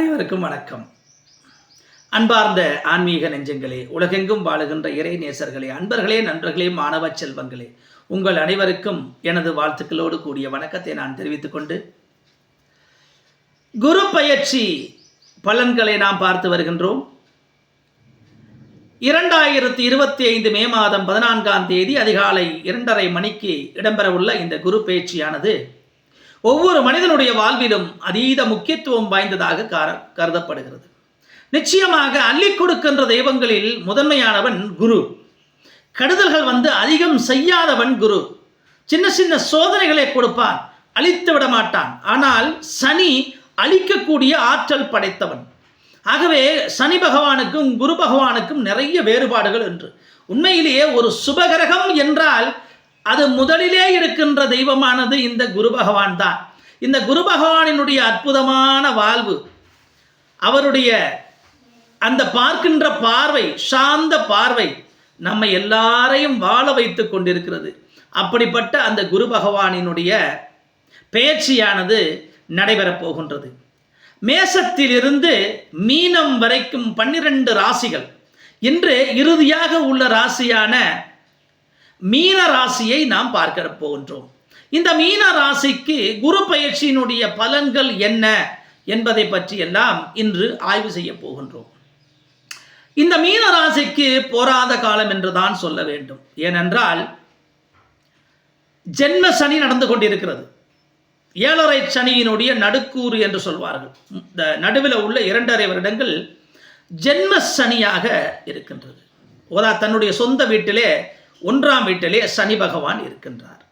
அனைவருக்கும் வணக்கம். அன்பார்ந்த ஆன்மீக நெஞ்சங்களே உலகெங்கும் வாழுகின்ற இறை நேசர்களே அன்பர்களே நண்பர்களே மாணவ செல்வங்களே உங்கள் அனைவருக்கும் எனது வாழ்த்துக்களோடு கூடிய வணக்கத்தை நான் தெரிவித்துக் கொண்டு குரு பயிற்சி பலன்களை நாம் பார்த்து வருகின்றோம். இரண்டாயிரத்தி இருபத்தி ஐந்து மே மாதம் பதினான்காம் தேதி அதிகாலை இரண்டரை மணிக்கு இடம்பெறவுள்ள இந்த குரு பயிற்சியானது ஒவ்வொரு மனிதனுடைய வாழ்விலும் அதீத முக்கியத்துவம் வாய்ந்ததாக கார- கருதப்படுகிறது. நிச்சயமாக அள்ளி கொடுக்கின்ற தெய்வங்களில் முதன்மையானவன் குரு. கெடுதல்கள் வந்து அதிகம் செய்யாதவன் குரு. சின்ன சின்ன சோதனைகளை கொடுப்பான் அழித்து விட மாட்டான். ஆனால் சனி அழிக்கக்கூடிய ஆற்றல் படைத்தவன். ஆகவே சனி பகவானுக்கும் குரு பகவானுக்கும் நிறைய வேறுபாடுகள் என்று உண்மையிலேயே ஒரு சுபகிரகம் என்றால் அது முதலிலே இருக்கின்ற தெய்வமானது இந்த குரு பகவான் தான். இந்த குரு பகவானினுடைய அற்புதமான வாழ்வு அவருடைய அந்த பார்க்கின்ற பார்வை சாந்த பார்வை நம்மை எல்லாரையும் வாழ வைத்து கொண்டிருக்கிறது. அப்படிப்பட்ட அந்த குரு பகவானினுடைய பேச்சியானது நடைபெறப் போகின்றது. மேசத்திலிருந்து மீனம் வரைக்கும் பன்னிரண்டு ராசிகள். இன்று இறுதியாக உள்ள ராசியான மீன ராசியை நாம் பார்க்க போகின்றோம். இந்த மீன ராசிக்கு குரு பயிற்சியினுடைய பலன்கள் என்ன என்பதை பற்றி எல்லாம் இன்று ஆய்வு செய்ய போகின்றோம். இந்த மீன ராசிக்கு போராத காலம் என்று தான் சொல்ல வேண்டும். ஏனென்றால் ஜென்ம சனி நடந்து கொண்டிருக்கிறது. ஏழரை சனியினுடைய நடுக்கூறு என்று சொல்வார்கள். இந்த நடுவில் உள்ள இரண்டரை வருடங்கள் ஜென்ம சனியாக இருக்கின்றது. ஓதா தன்னுடைய சொந்த வீட்டிலே ஒன்றாம் வீட்டிலே சனி பகவான் இருக்கின்றார்.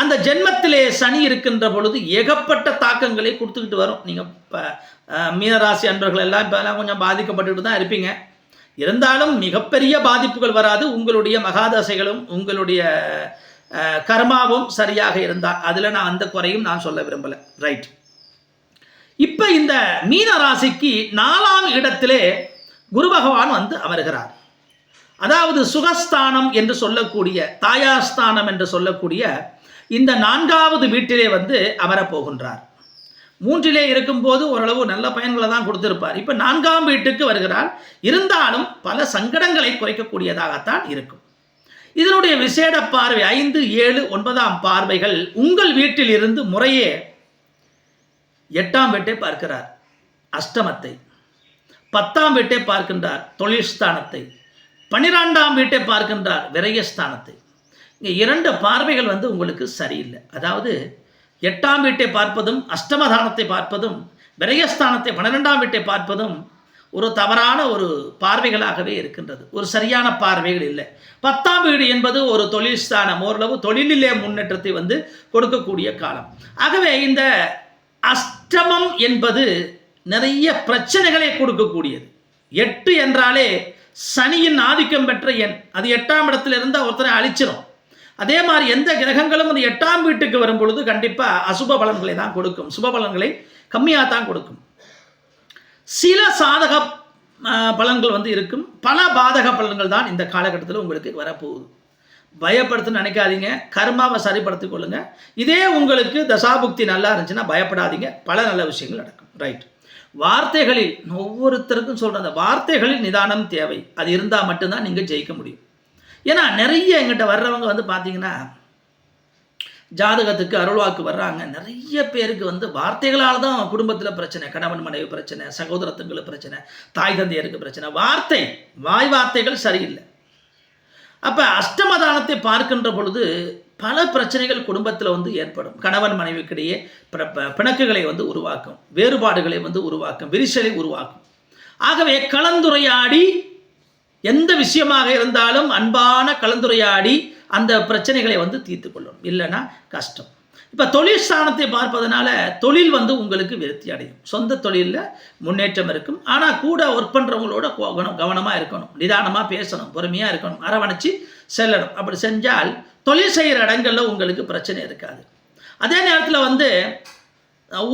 அந்த ஜென்மத்திலே சனி இருக்கின்ற பொழுது ஏகப்பட்ட தாக்கங்களை கொடுத்துக்கிட்டு வரும். நீங்கள் இப்போ மீனராசி அன்பர்கள் எல்லாம் இப்போலாம் கொஞ்சம் பாதிக்கப்பட்டுட்டு தான் இருப்பீங்க. இருந்தாலும் மிகப்பெரிய பாதிப்புகள் வராது. உங்களுடைய மகாதசைகளும் உங்களுடைய கர்மாவும் சரியாக இருந்தால் அதில் நான் அந்த குறையும் நான் சொல்ல விரும்பலை. ரைட் இப்போ இந்த மீன ராசிக்கு நாலாம் இடத்திலே குரு பகவான் வந்து அமர்கிறார். அதாவது சுகஸ்தானம் என்று சொல்லக்கூடிய தாயாஸ்தானம் என்று சொல்லக்கூடிய இந்த நான்காவது வீட்டிலே வந்து அமரப் போகின்றார். மூன்றிலே இருக்கும்போது ஓரளவு நல்ல பயன்களை தான் கொடுத்திருப்பார். இப்போ நான்காம் வீட்டுக்கு வருகிறார். இருந்தாலும் பல சங்கடங்களை குறைக்கக்கூடியதாகத்தான் இருக்கும். இதனுடைய விசேட பார்வை ஐந்து ஏழு ஒன்பதாம் பார்வைகள் உங்கள் வீட்டில் இருந்து முறையே எட்டாம் வீட்டை பார்க்கிறார். அஷ்டமத்தை. பத்தாம் வீட்டை பார்க்கின்றார் தொழில் ஸ்தானத்தை. பன்னிரெண்டாம் வீட்டை பார்க்கின்றார் விரயஸ்தானத்தை. இங்கே இரண்டு பார்வைகள் வந்து உங்களுக்கு சரியில்லை. அதாவது எட்டாம் வீட்டை பார்ப்பதும் அஷ்டமதானத்தை பார்ப்பதும் விரயஸ்தானத்தை பன்னிரெண்டாம் வீட்டை பார்ப்பதும் ஒரு தவறான ஒரு பார்வைகளாகவே இருக்கின்றது. ஒரு சரியான பார்வைகள் இல்லை. பத்தாம் வீடு என்பது ஒரு தொழில் ஸ்தானம். ஓரளவு தொழிலிலே முன்னேற்றத்தை வந்து கொடுக்கக்கூடிய காலம். ஆகவே இந்த அஷ்டமம் என்பது நிறைய பிரச்சனைகளை கொடுக்கக்கூடியது. எட்டு என்றாலே சனியின் ஆதிக்கம் பெற்ற எண் அது எட்டாம் இடத்துல இருந்தால் ஒருத்தரை அழிச்சிரும். அதே மாதிரி எந்த கிரகங்களும் அந்த எட்டாம் வீட்டுக்கு வரும் பொழுது கண்டிப்பாக அசுப பலன்களை தான் கொடுக்கும். சுப பலன்களை கம்மியாக தான் கொடுக்கும். சில சாதக பலன்கள் வந்து இருக்கும். பல பாதக பலன்கள் தான் இந்த காலகட்டத்தில் உங்களுக்கு வரப்போகுது. பயப்படுத்துன்னு நினைக்காதீங்க. கர்மாவை சரிப்படுத்திக் கொள்ளுங்கள் இதே உங்களுக்கு தசாபுக்தி நல்லா இருந்துச்சுன்னா பயப்படாதீங்க. பல நல்ல விஷயங்கள் நடக்கும். ரைட் வார்த்தைகளில் ஒவ்வொருத்தருக்கும் சொல்கிறேன் அந்த வார்த்தைகளில் நிதானம் தேவை. அது இருந்தால் மட்டும்தான் நீங்கள் ஜெயிக்க முடியும். ஏன்னா நிறைய எங்கிட்ட வர்றவங்க வந்து பார்த்தீங்கன்னா ஜாதகத்துக்கு அருள்வாக்கு வர்றாங்க. நிறைய பேருக்கு வந்து வார்த்தைகளால் தான் குடும்பத்தில் பிரச்சனை கணவன் மனைவி பிரச்சனை சகோதரத்துங்களுக்கு பிரச்சனை தாய் தந்தையருக்கு பிரச்சனை. வார்த்தை வாய் வார்த்தைகள் சரியில்லை. அப்போ அஷ்டமதானத்தை பார்க்கின்ற பொழுது பல பிரச்சனைகள் குடும்பத்தில் வந்து ஏற்படும். கணவன் மனைவிக்கிடையே ப- பிணக்குகளை வந்து உருவாக்கும். வேறுபாடுகளை வந்து உருவாக்கும். விரிசலை உருவாக்கும். ஆகவே கலந்துரையாடி எந்த விஷயமாக இருந்தாலும் அன்பான கலந்துரையாடி அந்த பிரச்சனைகளை வந்து தீர்த்து கொள்ளணும். இல்லைன்னா கஷ்டம். இப்போ தொழில் ஸ்தானத்தை பார்ப்பதனால தொழில் வந்து உங்களுக்கு விருத்தி அடையும். சொந்த தொழிலில் முன்னேற்றம் இருக்கும். ஆனால் கூட ஒர்க் பண்ணுறவங்களோட கவனம் கவனமாக இருக்கணும். நிதானமாக பேசணும். பொறுமையாக இருக்கணும். அரவணைச்சு செல்லணும். அப்படி செஞ்சால் தொழில் செய்கிற இடங்களில் உங்களுக்கு பிரச்சனை இருக்காது. அதே நேரத்தில் வந்து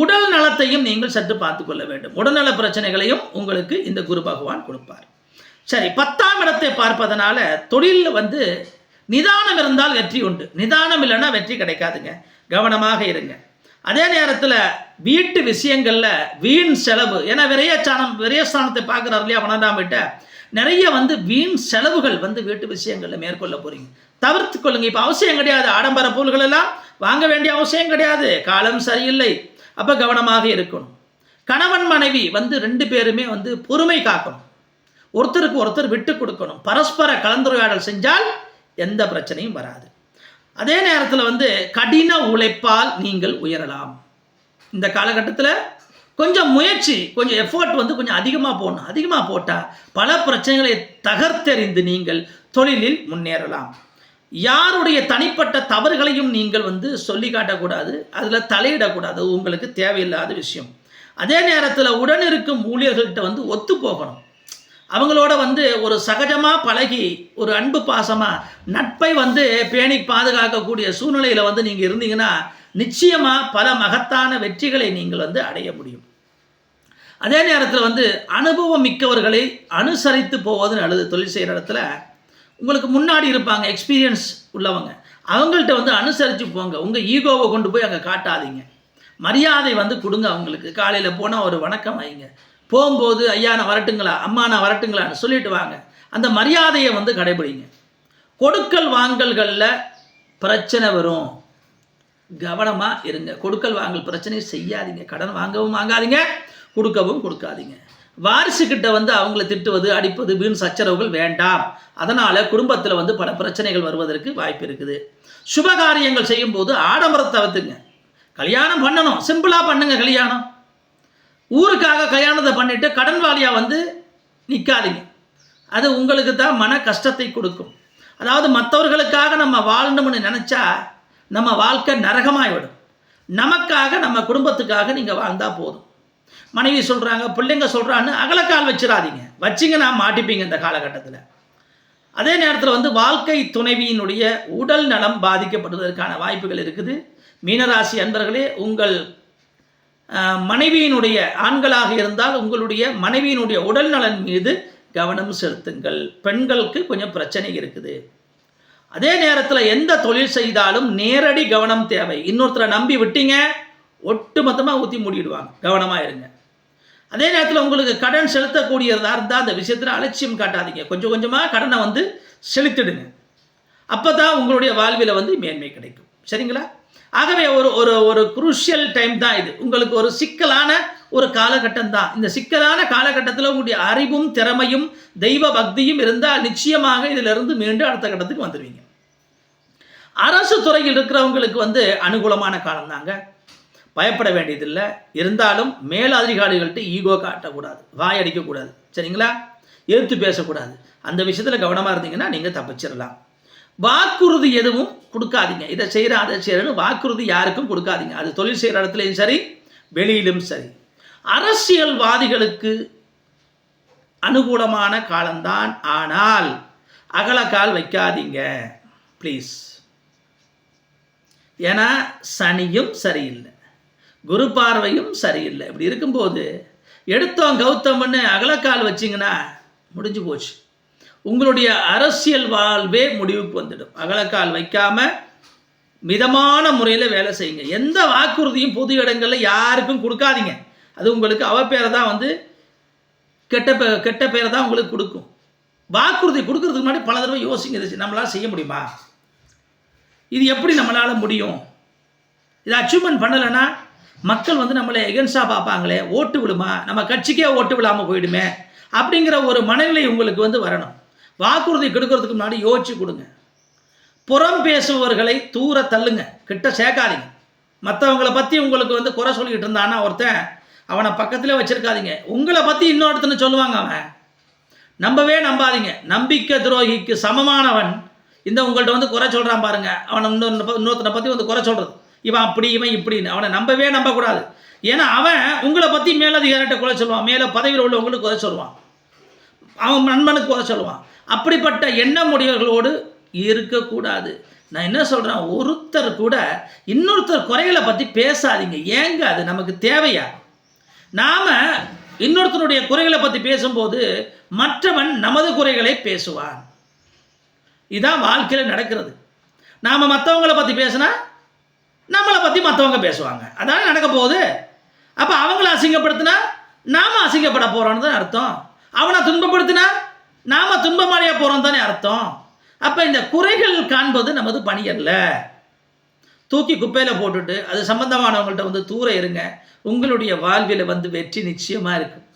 உடல் நலத்தையும் நீங்கள் சற்று பார்த்து கொள்ள வேண்டும். உடல்நல பிரச்சனைகளையும் உங்களுக்கு இந்த குரு பகவான் கொடுப்பார். சரி பத்தாம் இடத்தை பார்ப்பதனால தொழிலில் வந்து நிதானம் இருந்தால் வெற்றி உண்டு. நிதானம் இல்லைன்னா வெற்றி கிடைக்காதுங்க. கவனமாக இருங்க. அதே நேரத்தில் வீட்டு விஷயங்களில் வீண் செலவு. ஏன்னா விரைய சாணம் விரையஸ்தானத்தை பார்க்குறாரு இல்லையா பன்னெண்டாம் வீட்டை? நிறைய வந்து வீண் செலவுகள் வந்து வீட்டு விஷயங்களில் மேற்கொள்ள போகிறீங்க தவிர்த்து கொள்ளுங்க. இப்போ அவசியம் கிடையாது. ஆடம்பர பொருள்கள் எல்லாம் வாங்க வேண்டிய அவசியம் கிடையாது. காலம் சரியில்லை. அப்போ கவனமாக இருக்கணும். கணவன் மனைவி வந்து ரெண்டு பேருமே வந்து பொறுமை காக்கணும். ஒருத்தருக்கு ஒருத்தர் விட்டு கொடுக்கணும். பரஸ்பர கலந்துரையாடல் செஞ்சால் எந்த பிரச்சனையும் வராது. அதே நேரத்தில் வந்து கடின உழைப்பால் நீங்கள் உயரலாம். இந்த காலகட்டத்தில் கொஞ்சம் முயற்சி கொஞ்சம் எஃபோர்ட் வந்து கொஞ்சம் அதிகமாக போடணும். அதிகமாக போட்டால் பல பிரச்சனைகளை தகர்த்தெறிந்து நீங்கள் தொழிலில் முன்னேறலாம். யாருடைய தனிப்பட்ட தவறுகளையும் நீங்கள் வந்து சொல்லி காட்டக்கூடாது அதில் தலையிடக்கூடாது. உங்களுக்கு தேவையில்லாத விஷயம். அதே நேரத்தில் உடன் இருக்கும் ஊழியர்கள்ட்ட வந்து ஒத்து போகணும். அவங்களோட வந்து ஒரு சகஜமாக பழகி ஒரு அன்பு பாசமாக நட்பை வந்து பேணி பாதுகாக்கக்கூடிய சூழ்நிலையில் வந்து நீங்கள் இருந்தீங்கன்னா நிச்சயமாக பல மகத்தான வெற்றிகளை நீங்கள் வந்து அடைய முடியும். அதே நேரத்தில் வந்து அனுபவம் மிக்கவர்களை அனுசரித்து போவது நல்லது தொழில் செய்கிற இடத்துல உங்களுக்கு முன்னாடி இருப்பாங்க எக்ஸ்பீரியன்ஸ் உள்ளவங்க. அவங்கள்ட்ட வந்து அனுசரித்து போங்க. உங்கள் ஈகோவை கொண்டு போய் அங்கே காட்டாதீங்க. மரியாதை வந்து கொடுங்க அவங்களுக்கு. காலையில் போனால் ஒரு வணக்கம் வைங்க. போகும்போது ஐயா நான் வரட்டுங்களா? அம்மா நான் வரட்டுங்களான்னு சொல்லிட்டு வாங்க. அந்த மரியாதையை வந்து கடைபிடிங்க. கொடுக்கல் வாங்கல்களில் பிரச்சனை வரும். கவனமாக இருங்க. கொடுக்கல் வாங்கல் பிரச்சனையை செய்யாதீங்க. கடன் வாங்கவும் வாங்காதீங்க. கொடுக்கவும் கொடுக்காதீங்க. வாரிசுக்கிட்ட வந்து அவங்கள திட்டுவது அடிப்பது வீண் சச்சரவுகள் வேண்டாம். அதனால் குடும்பத்தில் வந்து பல பிரச்சனைகள் வருவதற்கு வாய்ப்பு இருக்குது. சுபகாரியங்கள் செய்யும்போது ஆடம்பரத்தை தவிர்த்துங்க கல்யாணம் பண்ணணும். சிம்பிளாக பண்ணுங்க கல்யாணம். ஊருக்காக கல்யாணத்தை பண்ணிவிட்டு கடன்வாளியாக வந்து நிற்காதீங்க அது உங்களுக்கு தான் மன கஷ்டத்தை கொடுக்கும். அதாவது மற்றவர்களுக்காக நம்ம வாழணும்னு நினச்சா நம்ம வாழ்க்கை நரகமாகிவிடும் நமக்காக நம்ம குடும்பத்துக்காக நீங்கள் வாழ்ந்தால் போதும். மனைவி சொல்கிறாங்க பிள்ளைங்க சொல்கிறான்னு அகலக்கால் வச்சிடாதீங்க வச்சிங்கன்னா மாட்டிப்பீங்க இந்த காலகட்டத்தில். அதே நேரத்தில் வந்து வாழ்க்கை துணைவியினுடைய உடல் நலம் பாதிக்கப்படுவதற்கான வாய்ப்புகள் இருக்குது. மீனராசி அன்பர்களே உங்கள் மனைவியினுடைய ஆண்களாக இருந்தால் உங்களுடைய மனைவியினுடைய உடல் நலன் மீது கவனம் செலுத்துங்கள். பெண்களுக்கு கொஞ்சம் பிரச்சனை இருக்குது. அதே நேரத்தில் எந்த தொழில் செய்தாலும் நேரடி கவனம் தேவை. இன்னொருத்தரை நம்பி விட்டீங்க ஒட்டு மொத்தமாக ஊற்றி மூடிடுவாங்க. கவனமாக இருங்க. அதே நேரத்தில் உங்களுக்கு கடன் செலுத்தக்கூடியதாக இருந்தால் அந்த விஷயத்தில் அலட்சியம் காட்டாதீங்க. கொஞ்சம் கொஞ்சமாக கடனை வந்து செலுத்திடுங்க. அப்போ தான் உங்களுடைய வாழ்வில் வந்து மேன்மை கிடைக்கும். சரிங்களா? ஆகவே ஒரு ஒரு ஒரு குரூஷியல் டைம் தான் இது. உங்களுக்கு ஒரு சிக்கலான ஒரு காலகட்டம் தான் இந்த சிக்கலான காலகட்டத்தில் உங்களுடைய அறிவும் திறமையும் தெய்வ பக்தியும் இருந்தால் நிச்சயமாக இதிலிருந்து மீண்டும் அடுத்த கட்டத்துக்கு வந்துடுவீங்க அரசு துறையில் இருக்கிறவங்களுக்கு வந்து அனுகூலமான காலம் தாங்க. பயப்பட வேண்டியதில்லை. இருந்தாலும் மேலதிகாரிகள்கிட்ட ஈகோ காட்டக்கூடாது. வாய் அடிக்கக்கூடாது. சரிங்களா? எதிர்த்து பேசக்கூடாது. அந்த விஷயத்தில் கவனமாக இருந்தீங்கன்னா நீங்கள் தப்பிச்சிடலாம் வாக்குறுதி எதுவும் கொடுக்காதீங்க. இதை செய்கிற அதை செய்கிறன்னு வாக்குறுதி யாருக்கும் கொடுக்காதீங்க. அது தொழில் செய்கிற இடத்துலையும் சரி வெளியிலும் சரி. அரசியல்வாதிகளுக்கு அனுகூலமான காலம்தான். ஆனால் அகலக்கால் வைக்காதீங்க ப்ளீஸ் ஏன்னா சனியும் சரியில்லை. குரு பார்வையும் சரியில்லை. இப்படி இருக்கும்போது எடுத்தோம் கௌத்தம்னு அகலக்கால் வச்சிங்கன்னா முடிஞ்சு போச்சு. உங்களுடைய அரசியல் வாழ்வே முடிவுக்கு வந்துடும். அகலக்கால் வைக்காம மிதமான முறையில் வேலை செய்யுங்க. எந்த வாக்குறுதியும் பொது இடங்களில் யாருக்கும் கொடுக்காதீங்க. அது உங்களுக்கு அவ பேரை தான் வந்து கெட்ட பே கெட்ட பேரை தான் உங்களுக்கு கொடுக்கும். வாக்குறுதி கொடுக்கறதுக்கு முன்னாடி பல தடவை யோசிங்க இது நம்மளால் செய்ய முடியுமா? இது எப்படி நம்மளால் முடியும்? இதை அச்சீவ்மெண்ட் பண்ணலைன்னா மக்கள் வந்து நம்மளை எகென்ஸ்டாக பார்ப்பாங்களே. ஓட்டு விடுமா நம்ம கட்சிக்கே ஓட்டு விடாமல் போயிடுமே. அப்படிங்கிற ஒரு மனநிலை உங்களுக்கு வந்து வரணும். வாக்குறுதி கொடுக்கறதுக்கு முன்னாடி யோசிச்சு கொடுங்க. புறம் பேசுபவர்களை தூர தள்ளுங்க. கிட்ட சேர்க்காதீங்க. மற்றவங்கள பற்றி உங்களுக்கு வந்து குறை சொல்லிக்கிட்டு இருந்தானா ஒருத்தன் அவனை பக்கத்தில் வச்சுருக்காதீங்க. உங்களை பற்றி இன்னொருத்தனை சொல்லுவாங்க அவன். நம்பவே நம்பாதீங்க. நம்பிக்கை துரோகிக்கு சமமானவன். இந்த உங்கள்கிட்ட வந்து குறை சொல்கிறான் பாருங்க. அவனை இன்னொரு இன்னொருத்தனை பற்றி வந்து குறை சொல்கிறது இவன் அப்படி இவன் இப்படின்னு. அவனை நம்பவே நம்பக்கூடாது. ஏன்னா அவன் உங்களை பற்றி மேலதிகாரிட்ட குறை சொல்லுவான். மேலே பதவியில் உள்ளவங்களுக்கு குறை சொல்லுவான். அவன் நண்பனுக்கு குறை சொல்லுவான். அப்படிப்பட்ட எண்ணமுடையவர்களோடு இருக்கக்கூடாது. நான் என்ன சொல்கிறேன் ஒருத்தர் கூட இன்னொருத்தர் குறைகளை பற்றி பேசாதீங்க. ஏங்க அது நமக்கு தேவையா? நாம் இன்னொருத்தனுடைய குறைகளை பற்றி பேசும்போது மற்றவன் நமது குறைகளை பேசுவான். இதுதான் வாழ்க்கையில் நடக்கிறது. நாம் மற்றவங்களை பற்றி பேசினா நம்மளை பற்றி மற்றவங்க பேசுவாங்க. அதானே நடக்க போகுது? அப்போ அவங்கள அசிங்கப்படுத்தினா நாம் அசிங்கப்பட போகிறோன்னு தான் அர்த்தம். அவனை துன்பப்படுத்தினா நாம் துன்பமடைய போகிறோம் தானே அர்த்தம். அப்போ இந்த குறைகள் காண்பது நமது பணி அல்ல. தூக்கி குப்பையில் போட்டுட்டு அது சம்பந்தமானவங்கள்ட்ட வந்து தூர இருங்க. உங்களுடைய வாழ்வில் வந்து வெற்றி நிச்சயமாக இருக்கும்.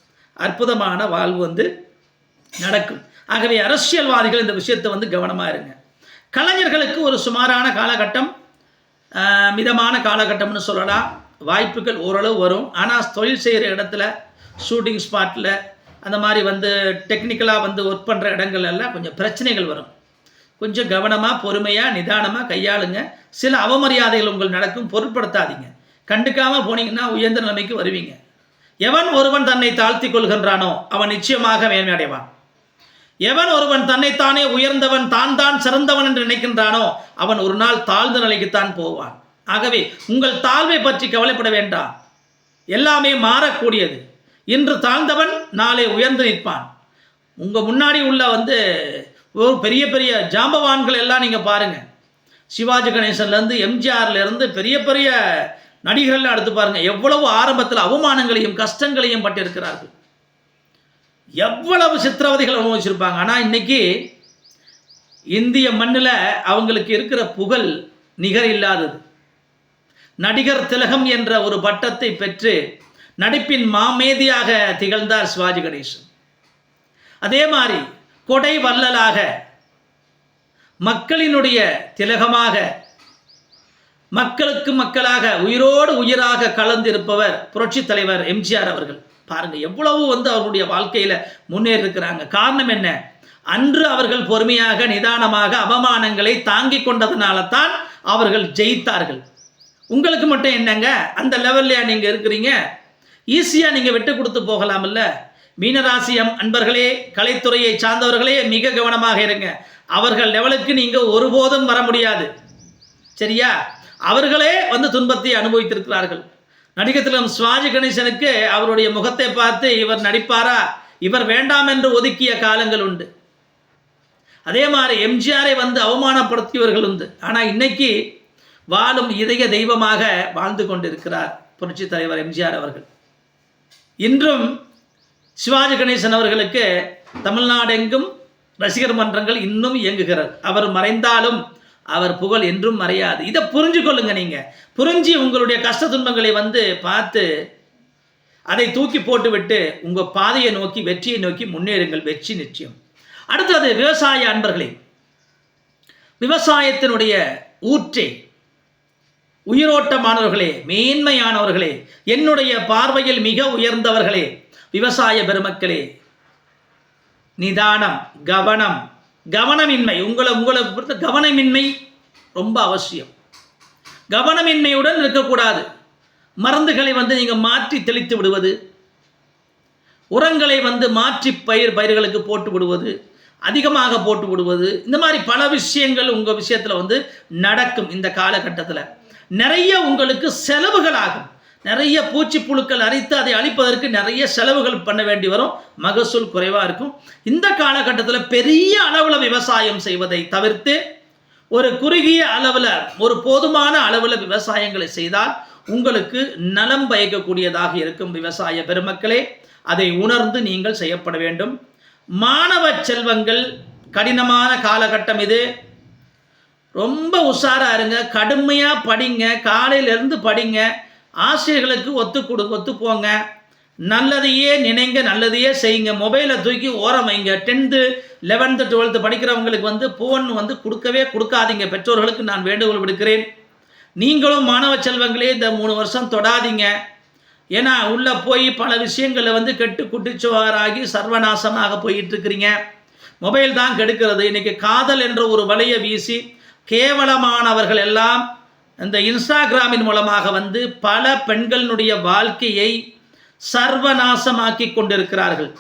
அற்புதமான வாழ்வு வந்து நடக்கும். ஆகவே அரசியல்வாதிகள் இந்த விஷயத்தை வந்து கவனமாக இருங்க. கலைஞர்களுக்கு ஒரு சுமாரான காலகட்டம் மிதமான காலகட்டம்னு சொல்லலாம். வாய்ப்புகள் ஓரளவு வரும். ஆனால் தொழில் செய்கிற இடத்துல ஷூட்டிங் ஸ்பாட்டில் அந்த மாதிரி வந்து டெக்னிக்கலாக வந்து ஒர்க் பண்ணுற இடங்கள் எல்லாம் கொஞ்சம் பிரச்சனைகள் வரும். கொஞ்சம் கவனமாக பொறுமையாக நிதானமாக கையாளுங்க. சில அவமரியாதைகள் உங்கள் நடக்கும். பொருட்படுத்தாதீங்க. கண்டுக்காமல் போனீங்கன்னா உயர்ந்த நிலைமைக்கு வருவீங்க. எவன் ஒருவன் தன்னை தாழ்த்தி கொள்கின்றானோ அவன் நிச்சயமாக மேன்மையடைவான். எவன் ஒருவன் தன்னைத்தானே உயர்ந்தவன் தான் தான் சிறந்தவன் என்று நினைக்கின்றானோ அவன் ஒரு நாள் தாழ்ந்த நிலைக்குத்தான் போவான். ஆகவே உங்கள் தாழ்வை பற்றி கவலைப்பட வேண்டாம். எல்லாமே மாறக்கூடியது. இன்று தாழ்ந்தவன் நாளை உயர்ந்து நிற்பான். உங்கள் முன்னாடி உள்ள வந்து ஒரு பெரிய பெரிய ஜாம்பவான்கள் எல்லாம் நீங்கள் பாருங்கள் சிவாஜி கணேசன்லேருந்து எம்ஜிஆர்லேருந்து பெரிய பெரிய நடிகர்கள்லாம் எடுத்து பாருங்கள் எவ்வளவு ஆரம்பத்தில் அவமானங்களையும் கஷ்டங்களையும் பட்டிருக்கிறார்கள். எவ்வளவு சித்திரவதைகள் அனுபவிச்சிருப்பாங்க. ஆனால் இன்னைக்கு இந்திய மண்ணில் அவங்களுக்கு இருக்கிற புகழ் நிகர் இல்லாதது நடிகர் திலகம் என்ற ஒரு பட்டத்தை பெற்று நடிப்பின் மாமேதியாக திகழ்ந்தார் சிவாஜி கணேசன். அதே மாதிரி கொடை வள்ளலாக மக்களினுடைய திலகமாக மக்களுக்கு மக்களாக உயிரோடு உயிராக கலந்திருப்பவர் புரட்சி தலைவர் எம்ஜிஆர் அவர்கள். பாருங்க எவ்வளவு வந்து அவருடைய வாழ்க்கையில முன்னேறி இருக்கிறாங்க காரணம் என்ன? அன்று அவர்கள் பொறுமையாக நிதானமாக அவமானங்களை தாங்கிக் கொண்டதனால தான் அவர்கள் ஜெயித்தார்கள். உங்களுக்கு மட்டும் என்னங்க? அந்த லெவல்லையா நீங்கள் இருக்கிறீங்க? ஈஸியாக நீங்கள் விட்டு கொடுத்து போகலாம்ல மீனராசியம் அன்பர்களே கலைத்துறையை சார்ந்தவர்களே மிக கவனமாக இருங்க. அவர்கள் லெவலுக்கு நீங்கள் ஒருபோதும் வர முடியாது. சரியா? அவர்களே வந்து துன்பத்தை அனுபவித்திருக்கிறார்கள். நடிகத்திலும் சுவாஜி கணேசனுக்கு அவருடைய முகத்தை பார்த்து இவர் நடிப்பாரா? இவர் வேண்டாம் என்று ஒதுக்கிய காலங்கள் உண்டு. அதே மாதிரி எம்ஜிஆரை வந்து அவமானப்படுத்தியவர்கள் உண்டு. ஆனால் இன்னைக்கு வாழும் இதய தெய்வமாக வாழ்ந்து கொண்டிருக்கிறார் புரட்சி தலைவர் எம்ஜிஆர் அவர்கள். இன்றும் சிவாஜி கணேசன் அவர்களுக்கு தமிழ்நாடெங்கும் ரசிகர் மன்றங்கள் இன்னும் இயங்குகிறார் அவர் மறைந்தாலும் அவர் புகழ் என்றும் மறையாது. இதை புரிஞ்சு கொள்ளுங்க புரிஞ்சு உங்களுடைய கஷ்ட துன்பங்களை வந்து பார்த்து அதை தூக்கி போட்டுவிட்டு உங்கள் பாதையை நோக்கி வெற்றியை நோக்கி முன்னேறுங்கள். வெற்றி நிச்சயம். அடுத்தது விவசாய அன்பர்களே. விவசாயத்தினுடைய ஊற்றே உயிரோட்டமானவர்களே மேன்மையானவர்களே என்னுடைய பார்வையில் மிக உயர்ந்தவர்களே விவசாய பெருமக்களே. நிதானம் கவனம் கவனமின்மை உங்களை உங்களை பொறுத்த கவனமின்மை ரொம்ப அவசியம். கவனமின்மையுடன் இருக்கக்கூடாது. மருந்துகளை வந்து நீங்கள் மாற்றி தெளித்து விடுவது உரங்களை வந்து மாற்றி பயிர் பயிர்களுக்கு போட்டு விடுவது அதிகமாக போட்டு விடுவது இந்த மாதிரி பல விஷயங்கள் உங்கள் விஷயத்தில் வந்து நடக்கும் இந்த காலகட்டத்தில். நிறைய உங்களுக்கு செலவுகள் ஆகும் நிறைய பூச்சி புழுக்கள் அரித்து அதை அழிப்பதற்கு நிறைய செலவுகள் பண்ண வேண்டி வரும். மகசூல் குறைவாக இருக்கும். இந்த காலகட்டத்தில் பெரிய அளவில் விவசாயம் செய்வதை தவிர்த்து ஒரு குறுகிய அளவில் ஒரு போதுமான அளவில் விவசாயங்களை செய்தால் உங்களுக்கு நலம் பயக்கக்கூடியதாக இருக்கும் விவசாய பெருமக்களே. அதை உணர்ந்து நீங்கள் செய்யப்பட வேண்டும். மாணவ செல்வங்கள் கடினமான காலகட்டம் இது. ரொம்ப உஷாரா இருங்க கடுமையாக படிங்க காலையிலேருந்து படிங்க ஆசிரியர்களுக்கு ஒத்து கொடு ஒத்து போங்க. நல்லதையே நினைங்க நல்லதையே செய்யுங்க. மொபைலை தூக்கி ஓரம் வைங்க. டென்த்து லெவன்த்து டுவெல்த்து படிக்கிறவங்களுக்கு வந்து ஃபோன் வந்து கொடுக்கவே கொடுக்காதீங்க. பெற்றோர்களுக்கு நான் வேண்டுகோள் விடுக்கிறேன். நீங்களும் மாணவ செல்வங்களே இந்த மூணு வருஷம் தொடாதீங்க. ஏன்னா உள்ளே போய் பல விஷயங்களை வந்து கெட்டு குட்டிச்சுவாராகி சர்வநாசமாக போயிட்டு இருக்கிறீங்க. மொபைல் தான் கெடுக்கிறது. இன்னைக்கு காதல் என்ற ஒரு வலையை வீசி கேவலமானவர்கள் எல்லாம் இந்த இன்ஸ்டாகிராமின் மூலமாக வந்து பல பெண்களினுடைய வாழ்க்கையை சர்வநாசமாக்கி கொண்டிருக்கிறார்கள்.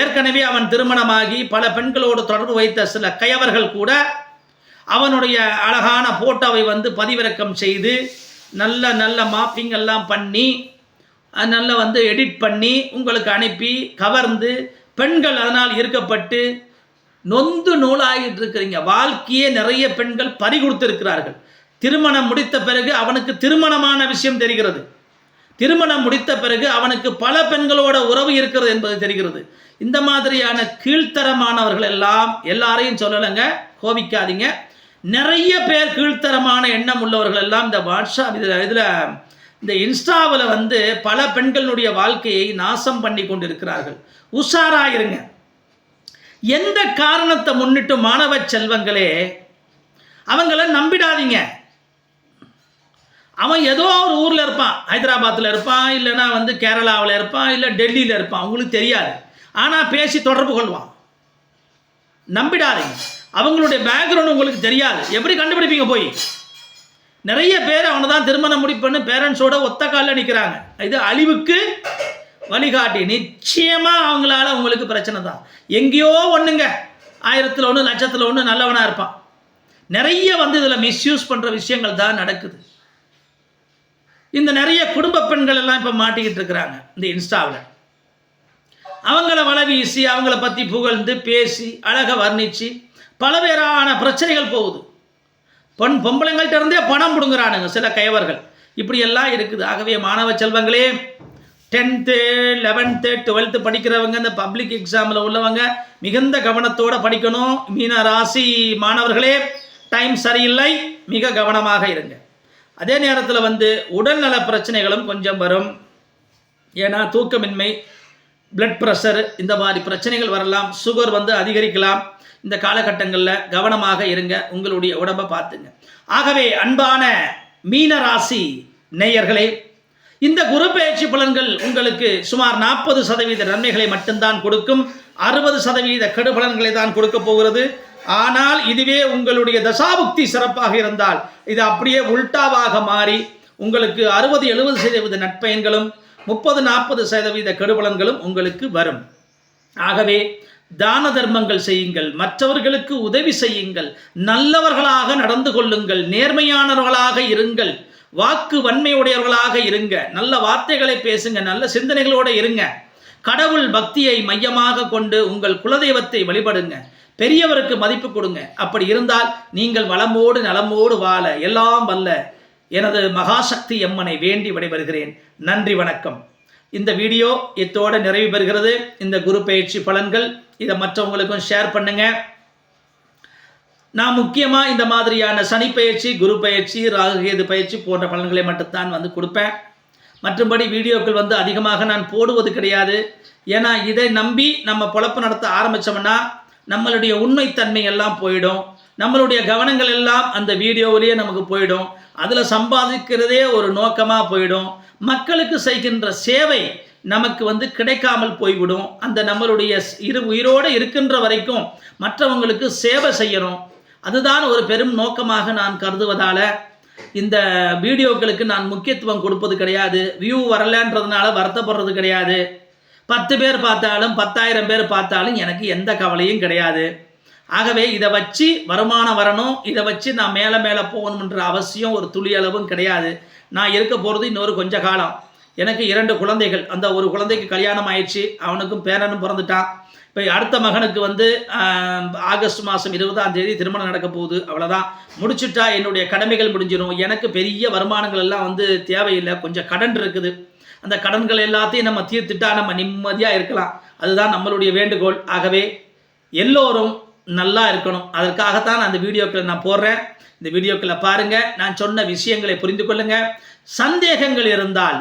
ஏற்கனவே அவன் திருமணமாகி பல பெண்களோடு தொடர்பு வைத்த சில கயவர்கள் கூட அவனுடைய அழகான போட்டோவை வந்து பதிவிறக்கம் செய்து நல்ல நல்ல மாப்பிங் எல்லாம் பண்ணி நல்ல நல்லா வந்து எடிட் பண்ணி உங்களுக்கு அனுப்பி கவர்ந்து பெண்கள் அதனால் ஈர்க்கப்பட்டு நொந்து நூலாகிட்டு இருக்கிறீங்க. வாழ்க்கையே நிறைய பெண்கள் பறி கொடுத்திருக்கிறார்கள் திருமணம் முடித்த பிறகு அவனுக்கு திருமணமான விஷயம் தெரிகிறது. திருமணம் முடித்த பிறகு அவனுக்கு பல பெண்களோட உறவு இருக்கிறது என்பது தெரிகிறது. இந்த மாதிரியான கீழ்த்தரமானவர்கள் எல்லாம் எல்லாரையும் சொல்லலைங்க கோபிக்காதீங்க. நிறைய பேர் கீழ்த்தரமான எண்ணம் உள்ளவர்கள் எல்லாம் இந்த வாட்ஸ்அப் இதில் இதில் இந்த இன்ஸ்டாவில் வந்து பல பெண்களுடைய வாழ்க்கையை நாசம் பண்ணி கொண்டிருக்கிறார்கள். உஷாராயிருங்க. எந்த காரணத்தை முன்னிட்டு மாணவ செல்வங்களே அவங்கள நம்பிடாதீங்க. அவன் ஏதோ ஒரு ஊரில் இருப்பான் ஹைதராபாத்தில் இருப்பான் இல்லைன்னா வந்து கேரளாவில் இருப்பான் இல்லை டெல்லியில் இருப்பான் அவங்களுக்கு தெரியாது. ஆனால் பேசி தொடர்பு கொள்வான். நம்பிடாதீங்க. அவங்களுடைய பேக்ரவுண்ட் உங்களுக்கு தெரியாது. எப்படி கண்டுபிடிப்பீங்க போய்? நிறைய பேர் அவனை தான் திருமணம் முடிப்புன்னு பேரண்ட்ஸோட ஒத்த காலில் நிற்கிறாங்க இது அழிவுக்கு வழிகாட்டி. நிச்சயமாக அவங்களால உங்களுக்கு பிரச்சனை தான். எங்கேயோ ஒன்றுங்க ஆயிரத்தில் ஒன்று லட்சத்தில் ஒன்று நல்லவனாக இருப்பான். நிறைய வந்து இதில் மிஸ்யூஸ் பண்ணுற விஷயங்கள் தான் நடக்குது. இந்த நிறைய குடும்ப பெண்கள் எல்லாம் இப்போ மாட்டிக்கிட்டு இருக்கிறாங்க இந்த இன்ஸ்டாவில். அவங்கள வலை வீசி அவங்கள பற்றி புகழ்ந்து பேசி அழகை வர்ணித்து பலவேறான பிரச்சனைகள் போகுது. பொன் பொம்பளைங்கள்ட்ட இருந்தே பணம் பிடுங்குறானுங்க சில கைவர்கள் இப்படியெல்லாம் இருக்குது. ஆகவே மாணவ செல்வங்களே டென்த்து லெவன்த்து டுவெல்த்து படிக்கிறவங்க இந்த பப்ளிக் எக்ஸாமில் உள்ளவங்க மிகுந்த கவனத்தோடு படிக்கணும். மீன ராசி மாணவர்களே டைம் சரியில்லை மிக கவனமாக இருங்க. அதே நேரத்தில் வந்து உடல்நல பிரச்சனைகளும் கொஞ்சம் வரும். ஏன்னா தூக்கமின்மை பிளட் ப்ரெஷர் இந்த மாதிரி பிரச்சனைகள் வரலாம். சுகர் வந்து அதிகரிக்கலாம். இந்த காலகட்டங்களில் கவனமாக இருங்க. உங்களுடைய உடம்பை பார்த்துங்க. ஆகவே அன்பான மீன ராசி நேயர்களே இந்த குரு பயிற்சி பலன்கள் உங்களுக்கு சுமார் நாற்பது சதவீத நன்மைகளை மட்டும்தான் கொடுக்கும். அறுபது சதவீத கெடுபலன்களை தான் கொடுக்க போகிறது. ஆனால் இதுவே உங்களுடைய தசாபுக்தி சிறப்பாக இருந்தால் இது அப்படியே உல்டாவாக மாறி உங்களுக்கு அறுபது எழுபது சதவீத நட்பயன்களும் முப்பது நாற்பது சதவீத கெடுபலன்களும் உங்களுக்கு வரும். ஆகவே தான தர்மங்கள் செய்யுங்கள் மற்றவர்களுக்கு உதவி செய்யுங்கள் நல்லவர்களாக நடந்து கொள்ளுங்கள் நேர்மையானவர்களாக இருங்கள். வாக்கு வன்மையுடையவர்களாக இருங்க. நல்ல வார்த்தைகளை பேசுங்க நல்ல சிந்தனைகளோடு இருங்க. கடவுள் பக்தியை மையமாக கொண்டு உங்கள் குலதெய்வத்தை வழிபடுங்க. பெரியவருக்கு மதிப்பு கொடுங்க. அப்படி இருந்தால் நீங்கள் வளமோடு நலமோடு வாழ எல்லாம் வல்ல. எனது மகாசக்தி எம்மனை வேண்டி விடைபெறுகிறேன். நன்றி வணக்கம். இந்த வீடியோ இத்தோடு நிறைவு பெறுகிறது. இந்த குரு பயிற்சி பலன்கள் இதை மற்றவங்களுக்கும் ஷேர் பண்ணுங்கள் நான் முக்கியமாக இந்த மாதிரியான சனி பயிற்சி குரு பயிற்சி ராகுகேது பயிற்சி போன்ற பலன்களை மட்டும்தான் வந்து கொடுப்பேன். மற்றபடி வீடியோக்கள் வந்து அதிகமாக நான் போடுவது கிடையாது. ஏன்னா இதை நம்பி நம்ம பொழப்பு நடத்த ஆரம்பித்தோம்னா நம்மளுடைய உண்மைத்தன்மை எல்லாம் போயிடும். நம்மளுடைய கவனங்கள் எல்லாம் அந்த வீடியோவிலேயே நமக்கு போயிடும். அதில் சம்பாதிக்கிறதே ஒரு நோக்கமாக போயிடும். மக்களுக்கு செய்கின்ற சேவை நமக்கு வந்து கிடைக்காமல் போய்விடும். அந்த நம்மளுடைய இரு உயிரோடு இருக்கின்ற வரைக்கும் மற்றவங்களுக்கு சேவை செய்யணும். அதுதான் ஒரு பெரும் நோக்கமாக நான் கருதுவதால் இந்த வீடியோக்களுக்கு நான் முக்கியத்துவம் கொடுப்பது கிடையாது. வியூ வரலன்றதுனால வருத்தப்படுறது கிடையாது. பத்து பேர் பார்த்தாலும் பத்தாயிரம் பேர் பார்த்தாலும் எனக்கு எந்த கவலையும் கிடையாது. ஆகவே இதை வச்சு வருமானம் வரணும் இதை வச்சு நான் மேலே மேலே போகணுன்ற அவசியம் ஒரு துளி அளவும் கிடையாது. நான் இருக்க போகிறது இன்னொரு கொஞ்ச காலம். எனக்கு இரண்டு குழந்தைகள். அந்த ஒரு குழந்தைக்கு கல்யாணம் ஆயிடுச்சு. அவனுக்கும் பேரனும் பிறந்துட்டான். இப்போ அடுத்த மகனுக்கு வந்து ஆகஸ்ட் மாதம் இருபதாம் தேதி திருமணம் நடக்க போகுது. அவ்வளோதான் முடிச்சுட்டா என்னுடைய கடமைகள் முடிஞ்சிடும் எனக்கு பெரிய வருமானங்கள் எல்லாம் வந்து தேவையில்லை. கொஞ்சம் கடன் இருக்குது. அந்த கடன்கள் எல்லாத்தையும் நம்ம தீர்த்துட்டா நம்ம நிம்மதியாக இருக்கலாம். அதுதான் நம்மளுடைய வேண்டுகோள். ஆகவே எல்லோரும் நல்லா இருக்கணும். அதற்காகத்தான் அந்த வீடியோக்களை நான் போடுறேன். இந்த வீடியோக்களை பாருங்கள் நான் சொன்ன விஷயங்களை புரிந்து கொள்ளுங்கள் சந்தேகங்கள் இருந்தால்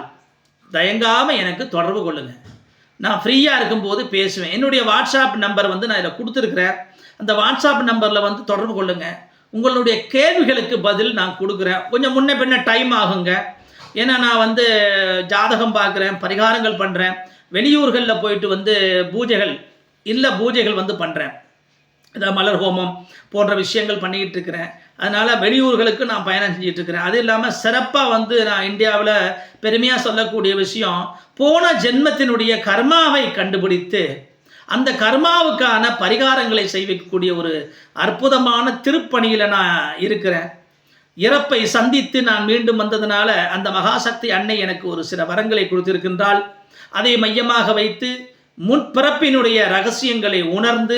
தயங்காமல் எனக்கு தொடர்பு கொள்ளுங்கள் நான் ஃப்ரீயாக இருக்கும்போது பேசுவேன். என்னுடைய வாட்ஸ்அப் நம்பர் வந்து நான் இதில் கொடுத்துருக்குறேன். அந்த வாட்ஸ்அப் நம்பரில் வந்து தொடர்பு கொள்ளுங்கள் உங்களுடைய கேள்விகளுக்கு பதில் நான் கொடுக்குறேன். கொஞ்சம் முன்ன பின்ன டைம் ஆகுங்க. ஏன்னா நான் வந்து ஜாதகம் பார்க்குறேன் பரிகாரங்கள் பண்ணுறேன் வெளியூர்களில் போயிட்டு வந்து பூஜைகள் இல்லை பூஜைகள் வந்து பண்ணுறேன் இதை மலர் ஹோமம் போன்ற விஷயங்கள் பண்ணிக்கிட்டு இருக்கிறேன். அதனால் வெளியூர்களுக்கு நான் பயணம் செஞ்சுட்டு இருக்கிறேன். அது இல்லாமல் சிறப்பாக வந்து நான் இந்தியாவில் பெருமையாக சொல்லக்கூடிய விஷயம் போன ஜென்மத்தினுடைய கர்மாவை கண்டுபிடித்து அந்த கர்மாவுக்கான பரிகாரங்களை செய்விக்கக்கூடிய ஒரு அற்புதமான திருப்பணியில் நான் இருக்கிறேன். இறப்பை சந்தித்து நான் மீண்டும் வந்ததுனால அந்த மகாசக்தி அன்னை எனக்கு ஒரு சில வரங்களை கொடுத்திருக்கின்றால் அதை மையமாக வைத்து முன்பிறப்பினுடைய ரகசியங்களை உணர்ந்து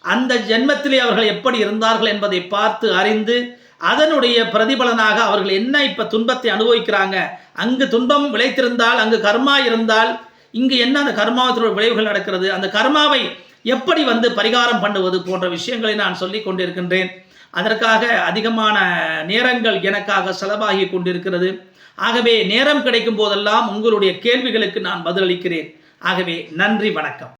அந்த ஜென்மத்திலே அவர்கள் எப்படி இருந்தார்கள் என்பதை பார்த்து அறிந்து அதனுடைய பிரதிபலனாக அவர்கள் என்ன இப்போ துன்பத்தை அனுபவிக்கிறாங்க? அங்கு துன்பம் விளைத்திருந்தால் அங்கு கர்மா இருந்தால் இங்கு என்ன அந்த கர்மாவத்தினுடைய விளைவுகள் நடக்கிறது? அந்த கர்மாவை எப்படி வந்து பரிகாரம் பண்ணுவது போன்ற விஷயங்களை நான் சொல்லி கொண்டிருக்கின்றேன். அதற்காக அதிகமான நேரங்கள் எனக்காக செலவாகி கொண்டிருக்கிறது. ஆகவே நேரம் கிடைக்கும் போதெல்லாம் உங்களுடைய கேள்விகளுக்கு நான் பதிலளிக்கிறேன். ஆகவே நன்றி வணக்கம்.